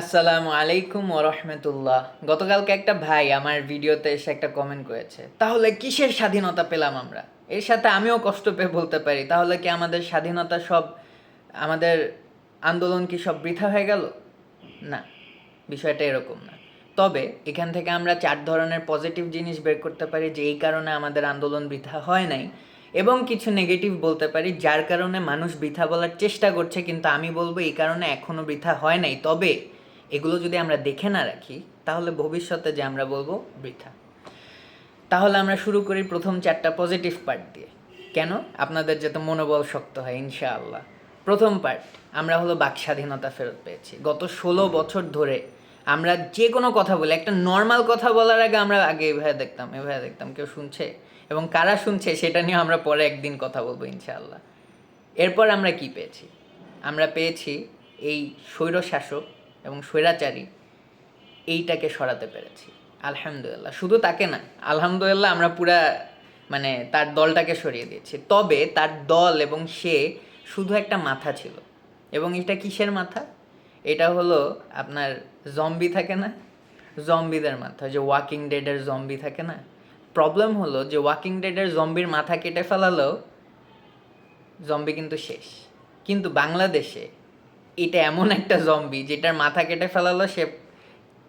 আসসালামু আলাইকুম ওরহমতুল্লাহ গতকালকে একটা ভাই আমার ভিডিওতে এসে একটা কমেন্ট করেছে, তাহলে কিসের স্বাধীনতা পেলাম আমরা? এর সাথে আমিও কষ্ট পেয়ে বলতে পারি, তাহলে কি আমাদের স্বাধীনতা সব, আমাদের আন্দোলন কি সব বৃথা হয়ে গেল? না, বিষয়টা এরকম না। তবে এখান থেকে আমরা চার ধরনের পজিটিভ জিনিস বের করতে পারি, যে এই কারণে আমাদের আন্দোলন বৃথা হয় নাই, এবং কিছু নেগেটিভ বলতে পারি, যার কারণে মানুষ বৃথা বলার চেষ্টা করছে, কিন্তু আমি বলব এই কারণে এখনও বৃথা হয় নাই। তবে এগুলো যদি আমরা দেখে না রাখি, তাহলে ভবিষ্যতে যে আমরা বলব বৃথা। তাহলে আমরা শুরু করি প্রথম চারটা পজিটিভ পার্ট দিয়ে। কেন? আপনাদের যাতে মনোবল শক্ত হয়, ইনশাআল্লাহ। প্রথম পার্ট আমরা হলো বাক স্বাধীনতা ফেরত পেয়েছি। গত ষোলো বছর ধরে আমরা যে কোনো কথা বলি, একটা নর্মাল কথা বলার আগে আমরা আগে এভাবে দেখতাম এভাবে দেখতাম, কেউ শুনছে? এবং কারা শুনছে সেটা নিয়ে আমরা পরে একদিন কথা বলব, ইনশাআল্লাহ। এরপর আমরা কি পেয়েছি? আমরা পেয়েছি এই স্বৈর শাসক এবং স্বৈরাচারী, এইটাকে সরাতে পেরেছি। আলহামদুলিল্লাহ। শুধু তাকে না, আলহামদুলিল্লাহ আমরা পুরা মানে তার দলটাকে সরিয়ে দিয়েছি। তবে তার দল এবং সে শুধু একটা মাথা ছিল। এবং এটা কিসের মাথা? এটা হলো আপনার জম্বি থাকে না? জম্বিদের মাথা। যে ওয়াকিং ডেডের জম্বি থাকে না? প্রবলেম হলো যে ওয়াকিং ডেডের জম্বির মাথা কেটে ফেলালেও জম্বি কিন্তু শেষ। কিন্তু বাংলাদেশে এটা এমন একটা জম্বি যেটার মাথা কেটে ফেলালো, সে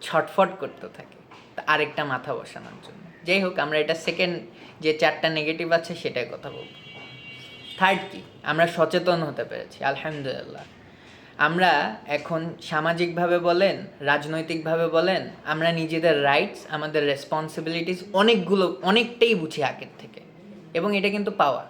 ছটফট করতে থাকে। আরেকটা মাথা বসানোর জন্য। যাই হোক, আমরা এটা সেকেন্ড যে চারটা নেগেটিভ আছে, সেটাই কথা বলব। থার্ড কি? আমরা সচেতন হতে পেরেছি, আলহামদুলিল্লাহ। আমরা এখন সামাজিকভাবে বলেন, রাজনৈতিকভাবে বলেন, আমরা নিজেদের রাইটস আমাদের রেসপন্সিবিলিটিস অনেকগুলো, অনেকটাই বুঝি আগের থেকে। এবং এটা কিন্তু পাওয়া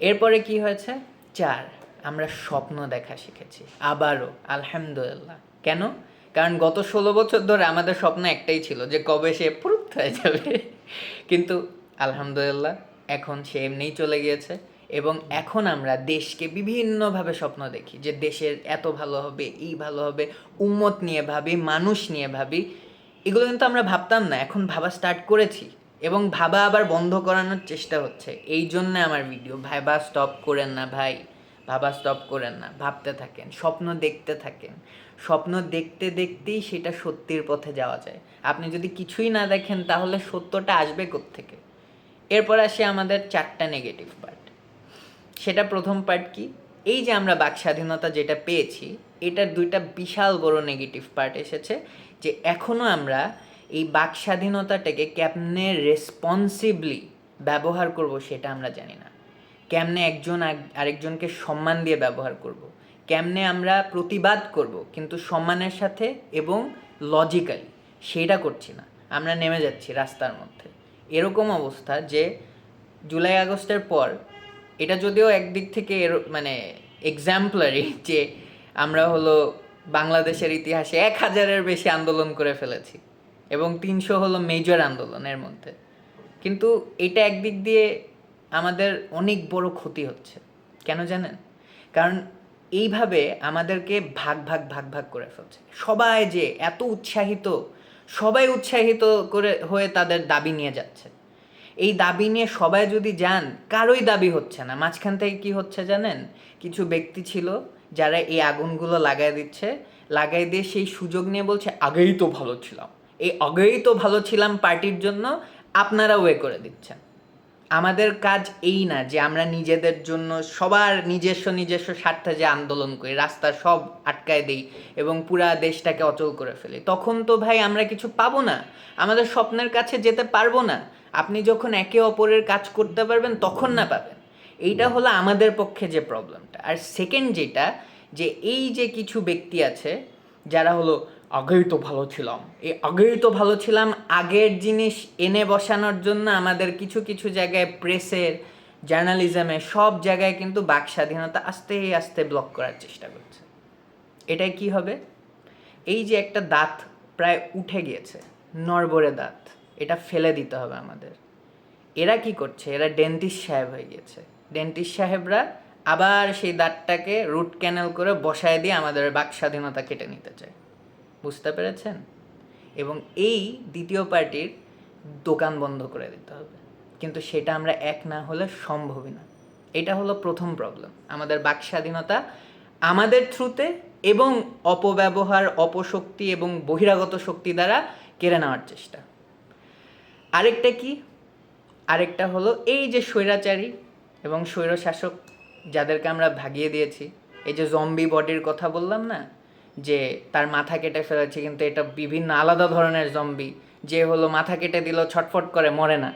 এরপরে কি হয়েছে? চার। আমরা স্বপ্ন দেখা শিখেছি। আবারও, আলহামদুলিল্লাহ। কেন? কারণ গত ষোলো বছর ধরে আমাদের স্বপ্ন একটাই ছিল যে কবে সে প্রুত হয়ে যাবে। কিন্তু আলহামদুলিল্লাহ, এখন সে এমনিই চলে গিয়েছে এবং এখন আমরা দেশকে বিভিন্নভাবে স্বপ্ন দেখি যে দেশের এত ভালো হবে, এই ভালো হবে, উম্মত নিয়ে ভাবি, মানুষ নিয়ে ভাবি। এগুলো কিন্তু আমরা ভাবতাম না, এখন ভাবা স্টার্ট করেছি এবং ভাবা আবার বন্ধ করানোর চেষ্টা হচ্ছে। এই জন্য আমার ভিডিও ভাবা স্টপ করেন না ভাই। ভাবা স্টপ করেন না, ভাবতে থাকেন, স্বপ্ন দেখতে থাকেন। স্বপ্ন দেখতে দেখতেই সেটা সত্যির পথে যাওয়া যায়। আপনি যদি কিছুই না দেখেন, তাহলে সত্যটা আসবে থেকে এরপর আসে আমাদের চারটা নেগেটিভ পার্ট সেটা প্রথম পার্ট কি? এই যে আমরা বাক স্বাধীনতা যেটা পেয়েছি, এটার দুইটা বিশাল বড় নেগেটিভ পার্ট এসেছে যে এখনও আমরা এই বাক স্বাধীনতাটাকে কেমনে রেসপন্সিবলি ব্যবহার করব সেটা আমরা জানি না। কেমনে একজন আরেকজনকে সম্মান দিয়ে ব্যবহার করব। কেমনে আমরা প্রতিবাদ করব, কিন্তু সম্মানের সাথে এবং লজিক্যালি সেটা করছি না। আমরা নেমে যাচ্ছি রাস্তার মধ্যে। এরকম অবস্থা যে জুলাই আগস্টের পর এটা যদিও একদিক থেকে এর- মানে এক্সাম্পলারি যে আমরা হলো বাংলাদেশের ইতিহাসে এক হাজারের বেশি আন্দোলন করে ফেলেছি এবং তিনশো হলো মেজর আন্দোলনের মধ্যে। কিন্তু এটা একদিক দিয়ে আমাদের অনেক বড় ক্ষতি হচ্ছে। কেন জানেন? কারণ এইভাবে আমাদেরকে ভাগ ভাগ ভাগ ভাগ করে ফেলছে। সবাই যে এত উৎসাহিত, সবাই উৎসাহিত করে হয়ে তাদের দাবি নিয়ে যাচ্ছে। এই দাবি নিয়ে সবাই যদি যান, কারোই দাবি হচ্ছে না। মাঝখান থেকে কি হচ্ছে জানেন? কিছু ব্যক্তি ছিল যারা এই আগুনগুলো লাগাই দিচ্ছে লাগাই দিয়ে সেই সুযোগ নিয়ে বলছে, আগেই তো ভালো ছিলাম। এই আগেই তো ভালো ছিলাম পার্টির জন্য আপনারা ওয়ে করে দিচ্ছেন। আমাদের কাজ এই না যে আমরা নিজেদের জন্য, সবার নিজস্ব নিজস্ব স্বার্থে যে আন্দোলন করি, রাস্তা সব আটকায় দেই এবং পুরা দেশটাকে অচল করে ফেলি। তখন তো ভাই আমরা কিছু পাবো না। আমাদের স্বপ্নের কাছে যেতে পারব না। আপনি যখন একে অপরের কাজ করতে পারবেন, তখন না পাবেন। এইটা হলো আমাদের পক্ষে যে প্রবলেমটা আর সেকেন্ড যেটা, যে এই যে কিছু ব্যক্তি আছে, যারা হলো আগেই তো ভালো ছিলাম। এই আগেই তো ভালো ছিলাম, আগের জিনিস এনে বসানোর জন্য আমাদের কিছু কিছু জায়গায় প্রেসের, জার্নালিজমে সব জায়গায় কিন্তু বাক স্বাধীনতা আস্তে আস্তে ব্লক করার চেষ্টা করছে। এটাই কি হবে? এই যে একটা দাঁত প্রায় উঠে গিয়েছে, নড়বড়ে দাঁত, এটা ফেলে দিতে হবে আমাদের। এরা কি করছে? এরা ডেন্টিস্ট সাহেব হয়ে গিয়েছে। ডেন্টিস্ট সাহেবরা আবার সেই দাঁতটাকে রুট ক্যানেল করে বসায় দিয়ে আমাদের বাক স্বাধীনতা কেটে নিতে চায়। বুঝতে পেরেছেন? এবং এই দ্বিতীয় পার্টির দোকান বন্ধ করে দিতে হবে। কিন্তু সেটা আমরা এক না হলে সম্ভবই না। এটা হলো প্রথম প্রবলেম আমাদের বাক স্বাধীনতা আমাদের থ্রুতে এবং অপব্যবহার, অপশক্তি এবং বহিরাগত শক্তি দ্বারা কেড়ে নেওয়ার চেষ্টা। আরেকটা কি? আরেকটা হলো এই যে স্বৈরাচারী এবং স্বৈরশাসক যাদেরকে আমরা ভাগিয়ে দিয়েছি, এই যে জম্বি বডির কথা বললাম না? যে তার মাথা কেটে ফেলেছে, কিন্তু এটা বিভিন্ন আলাদা ধরনের জম্বি যে হলো মাথা কেটে দিল, ছটফট করে, মরে না।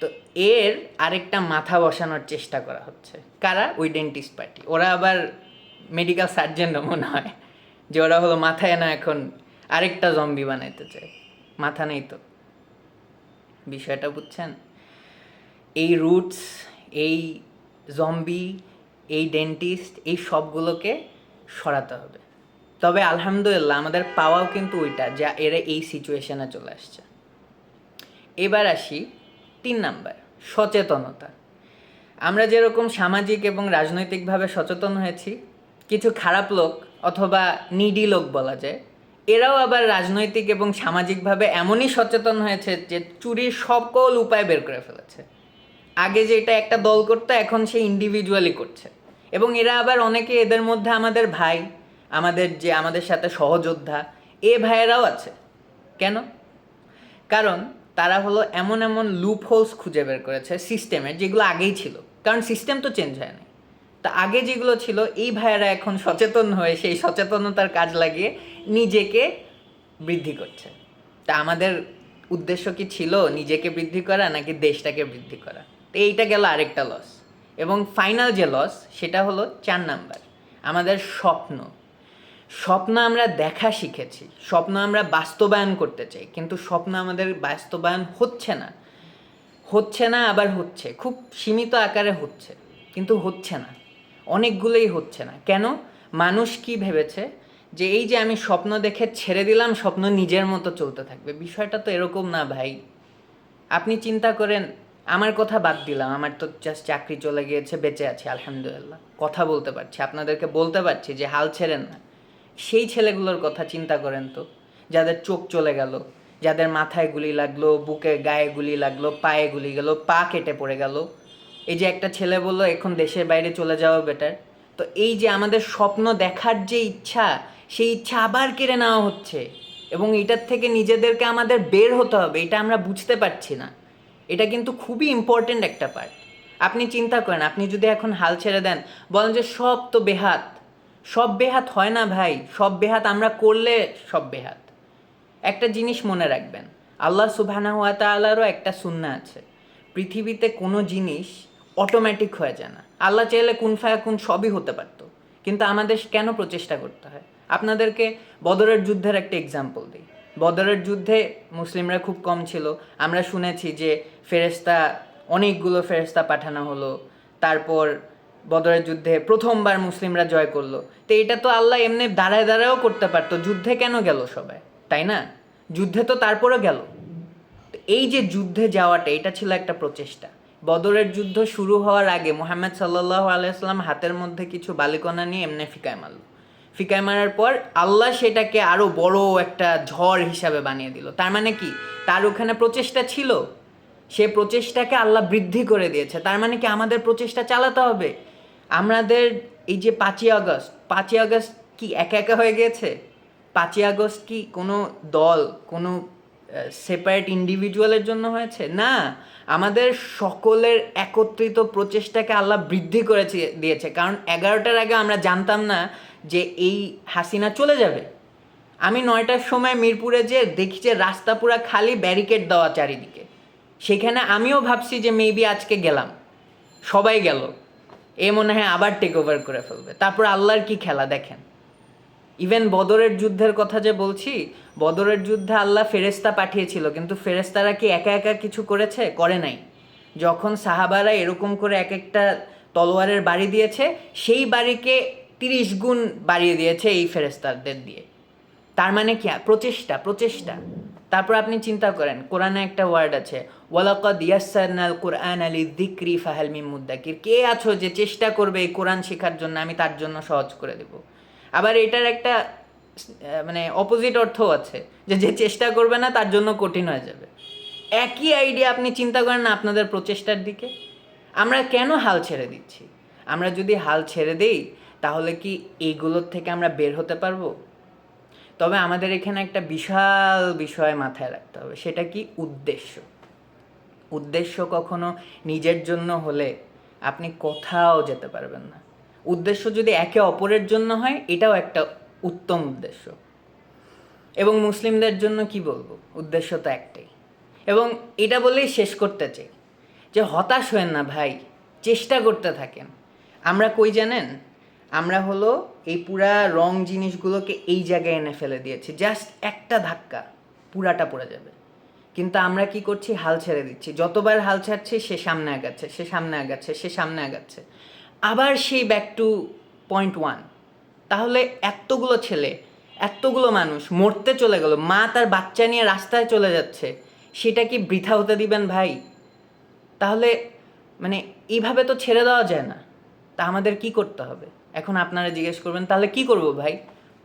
তো এর আরেকটা মাথা বসানোর চেষ্টা করা হচ্ছে। কারা? ওই ডেন্টিস্ট পার্টি ওরা আবার মেডিকেল সার্জেনও মনে হয়, যে ওরা হলো মাথায় না এখন আরেকটা জম্বি বানাইতে চায়। মাথা নেই তো। বিষয়টা বুঝছেন? এই রুটস এই জম্বি এই ডেন্টিস্ট এই সবগুলোকে সরাতে হবে। তবে আলহামদুলিল্লাহ আমাদের পাওয়াও কিন্তু ওইটা যা এরা এই সিচুয়েশনে চলে আসছে। এবার আসি তিন নাম্বার, সচেতনতা। আমরা যেরকম সামাজিক এবং রাজনৈতিকভাবে সচেতন হয়েছি, কিছু খারাপ লোক অথবা নিডি লোক বলা যায়, এরাও আবার রাজনৈতিক এবং সামাজিকভাবে এমনই সচেতন হয়েছে যে চুরির সকল উপায় বের করে ফেলেছে। আগে যেটা একটা দল করতো, এখন সে ইন্ডিভিজুয়ালি করছে। এবং এরা আবার অনেকে এদের মধ্যে আমাদের ভাই আমাদের যে আমাদের সাথে সহযোদ্ধা, এ ভাইয়েরাও আছে। কেন? কারণ তারা হলো এমন এমন লুপ হোলস খুঁজে বের করেছে সিস্টেমের যেগুলো আগেই ছিল। কারণ সিস্টেম তো চেঞ্জ হয় না তা আগে যেগুলো ছিল, এই ভাইয়েরা এখন সচেতন হয়ে সেই সচেতনতার কাজ লাগিয়ে নিজেকে বৃদ্ধি করছে। তা আমাদের উদ্দেশ্য কি ছিল নিজেকে বৃদ্ধি করা, নাকি দেশটাকে বৃদ্ধি করা? তো এইটা গেল আরেকটা লস এবং ফাইনাল যে লস সেটা হলো চার নাম্বার আমাদের স্বপ্ন। স্বপ্ন আমরা দেখা শিখেছি, স্বপ্ন আমরা বাস্তবায়ন করতে চাই, কিন্তু স্বপ্ন আমাদের বাস্তবায়ন হচ্ছে না। হচ্ছে না, আবার হচ্ছে, খুব সীমিত আকারে হচ্ছে, কিন্তু হচ্ছে না, অনেকগুলোই হচ্ছে না। কেন? মানুষ কি ভেবেছে? যে এই যে আমি স্বপ্ন দেখে ছেড়ে দিলাম, স্বপ্ন নিজের মতো চলতে থাকবে, বিষয়টা তো এরকম না ভাই। আপনি চিন্তা করেন, আমার কথা বাদ দিলাম, আমার তো জাস্ট চাকরি চলে গিয়েছে, বেঁচে আছি, আলহামদুলিল্লাহ। কথা বলতে পারছি, আপনাদেরকে বলতে পারছি যে হাল ছেড়েন না। সেই ছেলেগুলোর কথা চিন্তা করেন তো। যাদের চোখ চলে গেল, যাদের মাথায় গুলি লাগল, বুকে, গায়ে গুলি লাগল, পায়ে গুলি গেল, পা কেটে পড়ে গেল। এই যে একটা ছেলে বলল, এখন দেশের বাইরে চলে যাওয়া বেটার তো এই যে আমাদের স্বপ্ন দেখার যে ইচ্ছা, সেই ইচ্ছা আবার কেড়ে নেওয়া হচ্ছে। এবং এটার থেকে নিজেদেরকে আমাদের বের হতে হবে, এটা আমরা বুঝতে পারছি না। এটা কিন্তু খুবই ইম্পর্ট্যান্ট একটা পার্ট আপনি চিন্তা করেন, আপনি যদি এখন হাল ছেড়ে দেন, বলেন যে সব তো বেহাত সব বেহাত হয় না ভাই, সব বেহাত আমরা করলে সব বেহাত। একটা জিনিস মনে রাখবেন, আল্লাহ সুবহানা ওয়া তাআলারও একটা সুন্না আছে। পৃথিবীতে কোনো জিনিস অটোমেটিক হয়ে যায় না। আল্লাহ চাইলে কোন ফায়া কোন সবই হতে পারতো, কিন্তু আমাদের কেন প্রচেষ্টা করতে হয়? আপনাদেরকে বদরের যুদ্ধের একটা এক্সাম্পল দিই। বদরের যুদ্ধে মুসলিমরা খুব কম ছিল। আমরা শুনেছি যে ফেরেস্তা অনেকগুলো ফেরেস্তা পাঠানো হলো। তারপর বদরের যুদ্ধে প্রথমবার মুসলিমরা জয় করল। তো এটা তো আল্লাহ এমনি দাঁড়ায় দাঁড়ায়ও করতে পারতো। যুদ্ধে কেন গেল সবাই? তাই না? যুদ্ধে তো তারপরে গেল। এই যে যুদ্ধে যাওয়াটা, এটা ছিল একটা প্রচেষ্টা। বদরের যুদ্ধ শুরু হওয়ার আগে মোহাম্মদ সাল্লাহ আলাইসাল্লাম হাতের মধ্যে কিছু বালিকণা নিয়ে এমনি ফিকায় মারল। ফিকায় মারার পর আল্লাহ সেটাকে আরও বড় একটা ঝড় হিসাবে বানিয়ে দিল। তার মানে কি? তার ওখানে প্রচেষ্টা ছিল। সে প্রচেষ্টাকে আল্লাহ বৃদ্ধি করে দিয়েছে। তার মানে কি আমাদের প্রচেষ্টা চালাতে হবে? আমাদের এই যে পাঁচই আগস্ট পাঁচই আগস্ট কি একা একা হয়ে গেছে? পাঁচই আগস্ট কি কোনো দল, কোনো সেপারেট ইন্ডিভিজুয়ালের জন্য হয়েছে? না, আমাদের সকলের একত্রিত প্রচেষ্টাকে আল্লাহ বৃদ্ধি করেছে দিয়েছে। কারণ এগারোটার আগে আমরা জানতাম না যে এই হাসিনা চলে যাবে। আমি নয়টার সময় মিরপুরে যে দেখি যে রাস্তা পুরা খালি ব্যারিকেড দেওয়া চারিদিকে। সেখানে আমিও ভাবছি যে মেবি আজকে গেলাম। সবাই গেল। এ মনে হয় আবার টেক ওভার করে ফেলবে। তারপর আল্লাহর কি খেলা দেখেন? ইভেন বদরের যুদ্ধের কথা যে বলছি, বদরের যুদ্ধে আল্লাহ ফেরেস্তা পাঠিয়েছিল, কিন্তু ফেরেস্তারা কি একা একা কিছু করেছে? করে নাই। যখন সাহাবারা এরকম করে এক একটা তলোয়ারের বাড়ি দিয়েছে, সেই বাড়িকে তিরিশ গুণ বাড়িয়ে দিয়েছে এই ফেরেস্তাদের দিয়ে। তার মানে কি? প্রচেষ্টা প্রচেষ্টা। তারপর আপনি চিন্তা করেন, কোরআনে একটা ওয়ার্ড আছে, ওয়ালাকাদ ইয়াসারনাল কোরআন আলী দিক্রি ফাহাল মিম মুদ্দাকির কে আছো যে চেষ্টা করবে এই কোরআন শেখার জন্য, আমি তার জন্য সহজ করে দেব। আবার এটার একটা মানে অপোজিট অর্থও আছে, যে যে চেষ্টা করবে না, তার জন্য কঠিন হয়ে যাবে। একই আইডিয়া আপনি চিন্তা করেন না আপনাদের প্রচেষ্টার দিকে? আমরা কেন হাল ছেড়ে দিচ্ছি? আমরা যদি হাল ছেড়ে দেই, তাহলে কি এইগুলোর থেকে আমরা বের হতে পারব? তবে আমাদের এখানে একটা বিশাল বিষয় মাথায় রাখতে হবে, সেটা কি উদ্দেশ্য? উদ্দেশ্য কখনো নিজের জন্য হলে আপনি কোথাও যেতে পারবেন না। উদ্দেশ্য যদি একে অপরের জন্য হয়, এটাও একটা উত্তম উদ্দেশ্য। এবং মুসলিমদের জন্য কি বলব? উদ্দেশ্য তো একটাই। এবং এটা বলেই শেষ করতে চাই যে হতাশ হয়েন না ভাই, চেষ্টা করতে থাকেন। আমরা কই জানেন? আমরা হলো এই পুরা রং জিনিসগুলোকে এই জায়গায় এনে ফেলে দিয়েছি। জাস্ট একটা ধাক্কা, পুরাটা পড়ে যাবে। কিন্তু আমরা কি করছি? হাল ছেড়ে দিচ্ছি। যতবার হাল ছাড়ছি, সে সামনে আগাচ্ছে, সে সামনে আগাচ্ছে, সে সামনে আগাচ্ছে। আবার সেই ব্যাক টু পয়েন্ট ওয়ান তাহলে এতগুলো ছেলে, এতগুলো মানুষ মরতে চলে গেল, মা তার বাচ্চা নিয়ে রাস্তায় চলে যাচ্ছে, সেটা কি বৃথা হতে দিবেন ভাই? তাহলে মানে এইভাবে তো ছেড়ে দেওয়া যায় না। তা আমাদের কি করতে হবে? এখন আপনারা জিজ্ঞেস করবেন, তাহলে কি করব ভাই?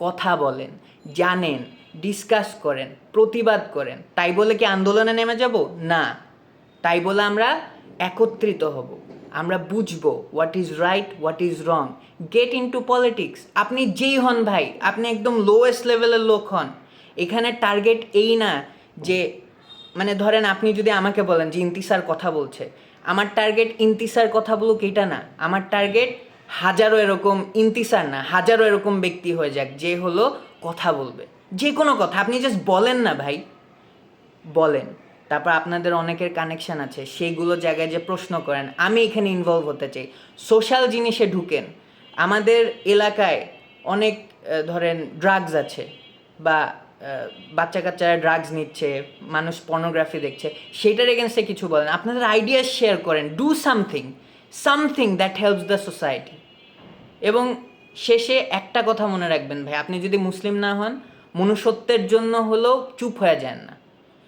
কথা বলেন, জানেন ডিসকাস করেন, প্রতিবাদ করেন। তাই বলে কি আন্দোলনে নেমে যাব? না। তাই বলে আমরা একত্রিত হব। আমরা বুঝব what is right what is wrong get into politics আপনি যেই হন ভাই, আপনি একদম লোয়েস্ট লেভেলের লোক হন। এখানে টার্গেট এই না যে মানে ধরেন আপনি যদি আমাকে বলেন যে ইন্তিসার কথা বলছে, আমার টার্গেট ইন্তিসার কথা বলুক এটা না? আমার টার্গেট হাজারো এরকম ইন্তিসার না, হাজারো এরকম ব্যক্তি হয়ে যাক যে হলো কথা বলবে। যে কোনো কথা, আপনি জাস্ট বলেন না ভাই। বলেন। তারপর আপনাদের অনেকের কানেকশন আছে সেইগুলো জায়গায় যে প্রশ্ন করেন, আমি এখানে ইনভলভ হতে চাই। সোশ্যাল জিনিসে ঢুকেন। আমাদের এলাকায় অনেক ধরেন ড্রাগস আছে বা বাচ্চা কাচ্চারা ড্রাগস নিচ্ছে, মানুষ পর্নোগ্রাফি দেখছে, সেটার এগেনস্টে কিছু বলেন। আপনাদের আইডিয়া শেয়ার করেন। Do something something that helps the society এবং শেষে একটা কথা মনে রাখবেন ভাই, আপনি যদি মুসলিম না হন, মনুষ্যত্বের জন্য হলেও চুপ হয়ে যান না।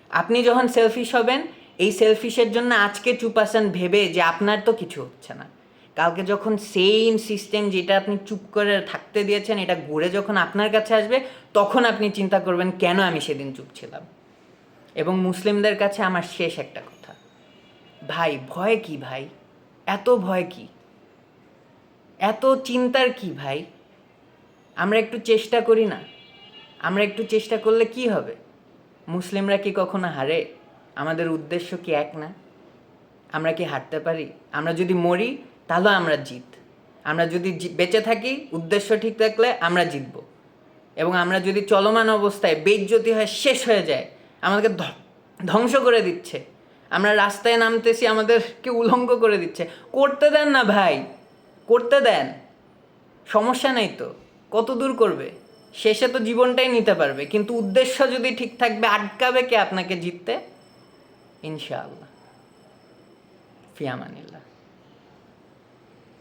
আপনি যখন সেলফিশ হবেন, এই সেলফিশের জন্য আজকে চুপ আছেন ভেবে যে আপনার তো কিছু হচ্ছে না। কালকে যখন সেম সিস্টেম যেটা আপনি চুপ করে থাকতে দিয়েছেন, এটা ঘুরে যখন আপনার কাছে আসবে, তখন আপনি চিন্তা করবেন কেন আমি সেদিন চুপ ছিলাম। এবং মুসলিমদের কাছে আমার শেষ একটা কথা। ভাই, ভয় কি ভাই? এত ভয় কি? এত চিন্তার কি ভাই? আমরা একটু চেষ্টা করি না। আমরা একটু চেষ্টা করলে কি হবে? মুসলিমরা কি কখনো হারে? আমাদের উদ্দেশ্য কি এক না? আমরা কি হারতে পারি? আমরা যদি মরি, তাহলে আমরা জিত। আমরা যদি বেঁচে থাকি, উদ্দেশ্য ঠিক থাকলে আমরা জিতব। এবং আমরা যদি চলমান অবস্থায় বেজ্জতি হয় শেষ হয়ে যায়, আমাদেরকে ধ্বংস করে দিচ্ছে। আমরা রাস্তায় নামতেছি, আমাদেরকে উলঙ্গ করে দিচ্ছে। করতে দেন না ভাই। করতে দেন, সমস্যা নেই তো। কত দূর করবে? শেষে তো জীবনটাই নিতে পারবে। কিন্তু উদ্দেশ্য যদি ঠিক থাকবে, আটকাবে কে আপনাকে জিততে? ইনশাআল্লাহ। ফিয়ামানিল্লাহ